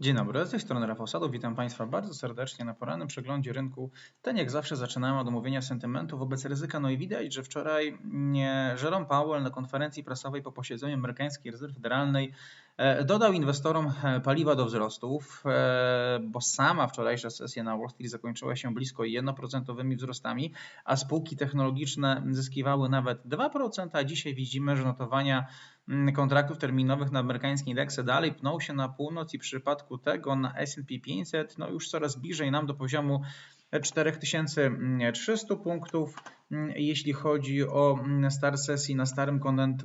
Dzień dobry, z tej strony Rafał Sadów. Witam Państwa bardzo serdecznie na porannym przeglądzie rynku. Ten jak zawsze zaczynamy od omówienia sentymentu wobec ryzyka. No i widać, że wczoraj Jerome Powell na konferencji prasowej po posiedzeniu amerykańskiej rezerwy federalnej dodał inwestorom e, paliwa do wzrostów, e, bo sama wczorajsza sesja na Wall Street zakończyła się blisko 1% wzrostami, a spółki technologiczne zyskiwały nawet 2%, a dzisiaj widzimy, że notowania Mm, kontraktów terminowych na amerykańskie indeksy dalej pną się na północ i w przypadku tego na S&P 500 no już coraz bliżej nam do poziomu 4300 punktów. Mm, jeśli chodzi o mm, start sesji na starym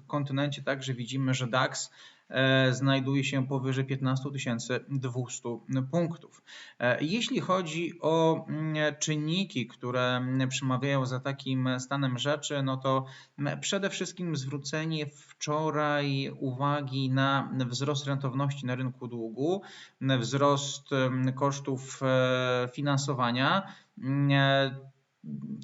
kontynencie, także widzimy, że DAX E, znajduje się powyżej 15 200 punktów. E, jeśli chodzi o mm, czynniki, które przemawiają za takim stanem rzeczy, no to przede wszystkim zwrócenie wczoraj uwagi na wzrost rentowności na rynku długu, wzrost kosztów e, finansowania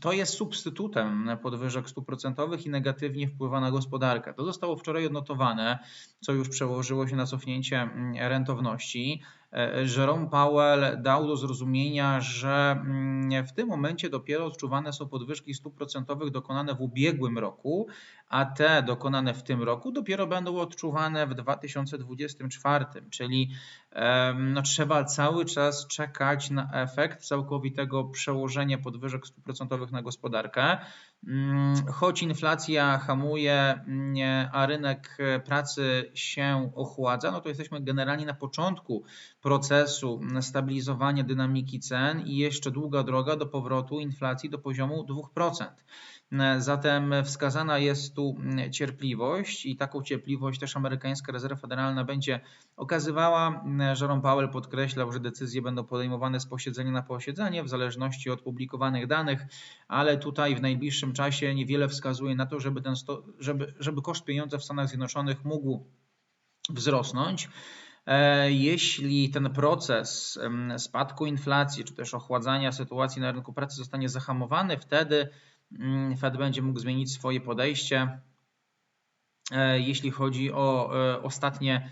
to jest substytutem podwyżek stóp procentowych i negatywnie wpływa na gospodarkę. To zostało wczoraj odnotowane, co już przełożyło się na cofnięcie rentowności. E, Jerome Powell dał do zrozumienia, że mm, w tym momencie dopiero odczuwane są podwyżki stóp procentowych dokonane w ubiegłym roku, a te dokonane w tym roku dopiero będą odczuwane w 2024, czyli no, trzeba cały czas czekać na efekt całkowitego przełożenia podwyżek stóp procentowych na gospodarkę. Mm, choć inflacja hamuje, mm, a rynek pracy się ochładza, no to jesteśmy generalnie na początku procesu stabilizowania dynamiki cen i jeszcze długa droga do powrotu inflacji do poziomu 2%. Zatem wskazana jest tu cierpliwość i taką cierpliwość też amerykańska rezerwa federalna będzie okazywała. Jerome Powell podkreślał, że decyzje będą podejmowane z posiedzenia na posiedzenie w zależności od publikowanych danych, ale tutaj w najbliższym czasie niewiele wskazuje na to, żeby, ten sto, żeby, żeby koszt pieniądza w Stanach Zjednoczonych mógł wzrosnąć. E, jeśli ten proces spadku inflacji, czy też ochładzania sytuacji na rynku pracy zostanie zahamowany, wtedy mm, Fed będzie mógł zmienić swoje podejście. E, jeśli chodzi o e, ostatnie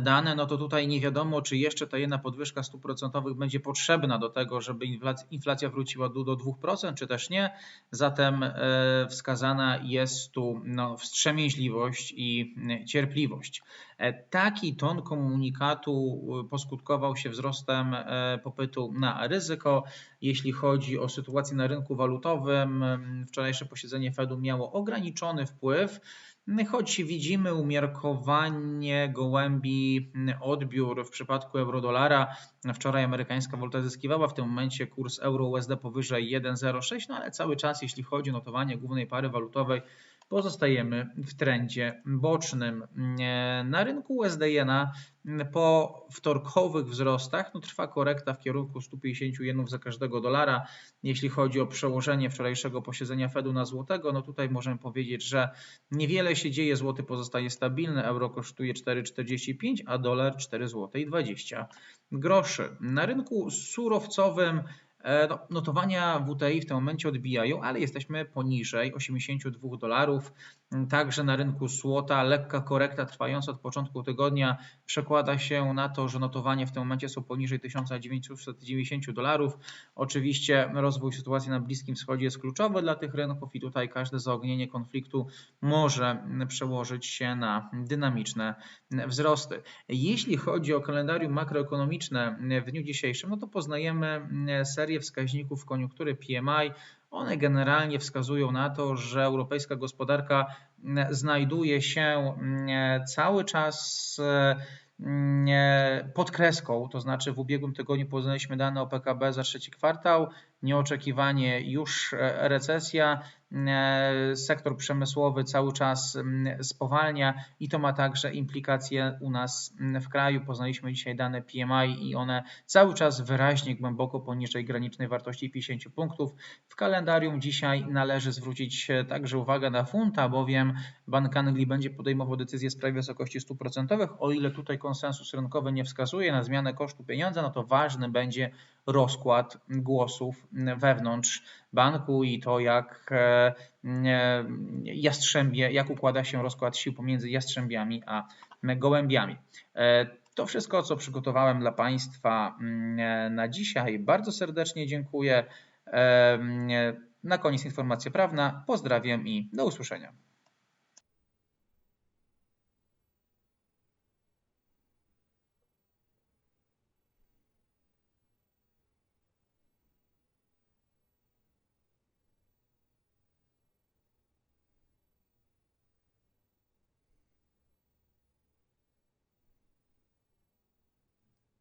dane, no to tutaj nie wiadomo, czy jeszcze ta jedna podwyżka stóp procentowych będzie potrzebna do tego, żeby inflacja wróciła do 2%, czy też nie. Zatem e, wskazana jest tu no, wstrzemięźliwość i cierpliwość. E, taki ton komunikatu poskutkował się wzrostem popytu na ryzyko. Jeśli chodzi o sytuację na rynku walutowym, wczorajsze posiedzenie Fedu miało ograniczony wpływ choć widzimy umiarkowanie gołębi odbiór w przypadku euro-dolara. Wczoraj amerykańska waluta zyskiwała, w tym momencie kurs euro-USD powyżej 1,06, no ale cały czas jeśli chodzi o notowanie głównej pary walutowej pozostajemy w trendzie bocznym. Na rynku USD-Jena po wtorkowych wzrostach no, trwa korekta w kierunku 150 jenów za każdego dolara. Jeśli chodzi o przełożenie wczorajszego posiedzenia Fedu na złotego, no tutaj możemy powiedzieć, że niewiele się dzieje, złoty pozostaje stabilny, euro kosztuje 4,45, a dolar 4 zł 20 groszy. Na rynku surowcowym no, notowania WTI w tym momencie odbijają, ale jesteśmy poniżej 82 dolarów. Także na rynku złota lekka korekta trwająca od początku tygodnia przekłada się na to, że notowania w tym momencie są poniżej 1990 dolarów. Oczywiście rozwój sytuacji na Bliskim Wschodzie jest kluczowy dla tych rynków i tutaj każde zaognienie konfliktu może przełożyć się na dynamiczne wzrosty. Jeśli chodzi o kalendarium makroekonomiczne w dniu dzisiejszym, no to poznajemy serię wskaźników koniunktury PMI one generalnie wskazują na to, że europejska gospodarka mm, znajduje się mm, cały czas mm, pod kreską, to znaczy w ubiegłym tygodniu poznaliśmy dane o PKB za trzeci kwartał, nieoczekiwanie już e, recesja, sektor przemysłowy cały czas spowalnia i to ma także implikacje u nas w kraju. Poznaliśmy dzisiaj dane PMI i one cały czas wyraźnie głęboko poniżej granicznej wartości 50 punktów. W kalendarium dzisiaj należy zwrócić także uwagę na funta, bowiem Bank Anglii będzie podejmował decyzję w sprawie wysokości stóp procentowych. O ile tutaj konsensus rynkowy nie wskazuje na zmianę kosztu pieniądza, no to ważny będzie rozkład głosów wewnątrz banku i to, jak e, jastrzębie, jak układa się rozkład sił pomiędzy jastrzębiami a gołębiami. E, To wszystko, co przygotowałem dla Państwa na dzisiaj. Bardzo serdecznie dziękuję. Na koniec informacja prawna. Pozdrawiam i do usłyszenia.